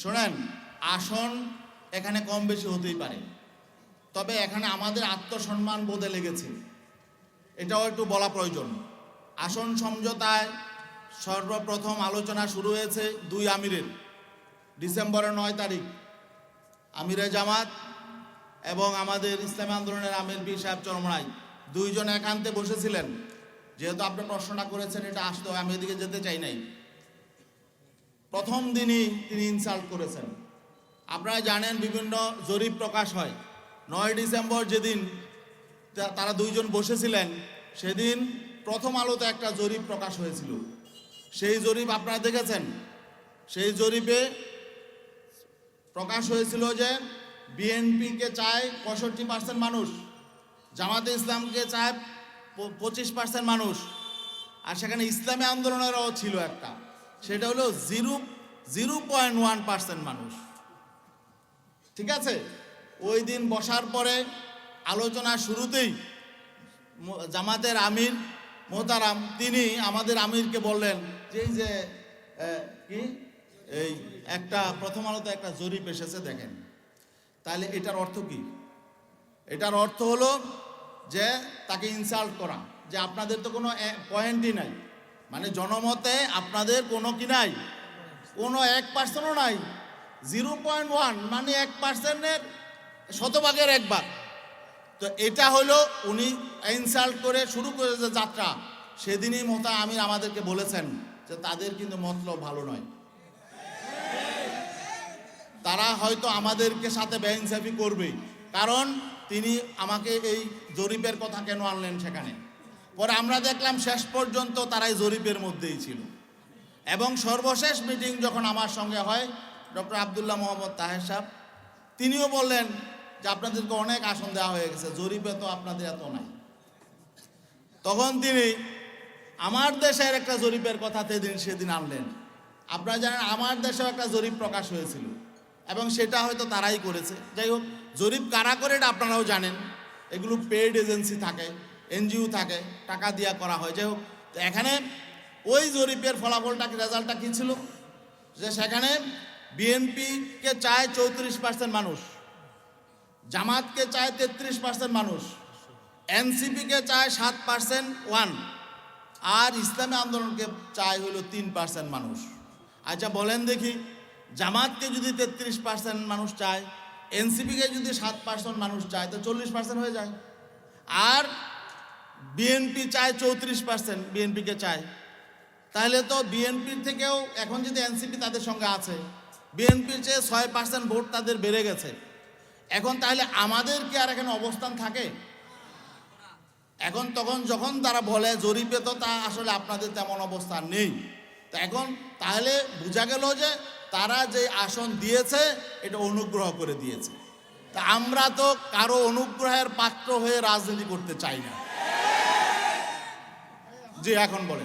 শোনেন, আসন এখানে কম বেশি হতেই পারে, তবে এখানে আমাদের আত্মসম্মান বোধে লেগেছে, এটাও একটু বলা প্রয়োজন। আসন সমঝোতায় সর্বপ্রথম আলোচনা শুরু হয়েছে দুই আমিরের, ডিসেম্বরের নয় তারিখ, আমিরে জামাত এবং আমাদের ইসলামী আন্দোলনের আমির বি সাহেব চরমরাই দুইজন একান্তে বসেছিলেন, যেহেতু আপনি প্রশ্নটা করেছেন, এটা আসতে আমি এদিকে যেতে চাই নাই। প্রথম দিনই তিনি ইনসাল্ট করেছেন। আপনারা জানেন বিভিন্ন জরিপ প্রকাশ হয়। নয় ডিসেম্বর যেদিন তারা দুইজন বসেছিলেন, সেদিন প্রথম আলোতে একটা জরিপ প্রকাশ হয়েছিল। সেই জরিপ আপনারা দেখেছেন? সেই জরিপে প্রকাশ হয়েছিল যে বিএনপিকে চায় পঁয়ষট্টি পার্সেন্ট মানুষ, জামাতে ইসলামকে চায় পঁচিশ পার্সেন্ট মানুষ। আর সেখানে ইসলামী আন্দোলনেরও ছিল একটা। সেটা হলো zero zero point one percent মানুষ। ঠিক আছে? ওই দিন বসার পরে আলোচনা শুরুতেই জামাতের আমির মোহতারাম, তিনি আমাদের আমিরকে বললেন যে যে কি? এই একটা প্রথম আলোতে একটা জরিপ এসেছে, দেখেন। তাহলে এটার অর্থ কি? এটার অর্থ হলো যে, তাকে ইনসাল্ট করা। যে আপনাদের তো কোনো পয়েন্টই নাই। মানে জনমতে আপনাদের কোনো কি নাই? কোনো এক পার্সেন্টও নাই। জিরো পয়েন্ট ওয়ান মানে এক পার্সেন্টের শতভাগের একবার। তো এটা হলো উনি ইনসাল্ট করে শুরু করে যে যাত্রা। সেদিনই মতা আমির আমাদেরকে বলেছেন যে তাদের কিন্তু মতলব ভালো নয়। তারা হয়তো আমাদেরকে সাথে বেইনসাফি করবে। কারণ তিনি আমাকে এই জরিপের কথা কেন আনলেন সেখানে? পরে আমরা দেখলাম শেষ পর্যন্ত তারাই জরিপের মধ্যেই ছিল। এবং সর্বশেষ মিটিং যখন আমার সঙ্গে হয়, ডক্টর আবদুল্লাহ মোহাম্মদ তাহের সাহেব, তিনিও বললেন যে আপনাদেরকে অনেক আসন দেওয়া হয়ে গেছে, জরিপে তো আপনাদের এত নাই। তখন তিনি, আমার দেশের একটা জরিপের কথা সেদিন সেদিন আনলেন। আপনারা জানেন আমার দেশেও একটা জরিপ প্রকাশ হয়েছিল। এবং সেটা হয়তো তারাই করেছে। যাই হোক, জরিপ কারা করে এটা আপনারাও জানেন। এগুলো পেইড এজেন্সি থাকে। এনজিও থাকে, টাকা দিয়া করা হয়। যাই হোক এখানে ওই জরিপের ফলাফলটা রেজাল্টটা কী ছিল? যে সেখানে বিএনপিকে চায় চৌত্রিশ পার্সেন্ট মানুষ, জামাতকে চায় তেত্রিশ পার্সেন্ট মানুষ, এনসিপিকে চায় সাত পার্সেন্ট ওয়ান আর ইসলামী আন্দোলনকে চায় হলো তিন পার্সেন্ট মানুষ। আচ্ছা বলেন দেখি, জামাতকে যদি তেত্রিশ পার্সেন্ট মানুষ চায়, এনসিপিকে যদি সাত পার্সেন্ট মানুষ চায়, তো চল্লিশ পার্সেন্ট হয়ে যায়। আর বিএনপি চায় চৌত্রিশ পার্সেন্ট বিএনপিকে চায়। তাহলে তো বিএনপির থেকেও এখন যদি এনসিপি তাদের সঙ্গে আছে বিএনপির চেয়ে ছয় পার্সেন্ট ভোট তাদের বেড়ে গেছে। এখন তাহলে আমাদের কি আর এখানে অবস্থান থাকে? এখন তখন যখন তারা বলে জরিপে তো তা আসলে আপনাদের তেমন অবস্থান নেই। তা এখন তাহলে বোঝা গেল যে তারা যে আসন দিয়েছে, এটা অনুগ্রহ করে দিয়েছে। তা আমরা তো কারও অনুগ্রহের পাত্র হয়ে রাজনীতি করতে চাই না। জি এখন বলেন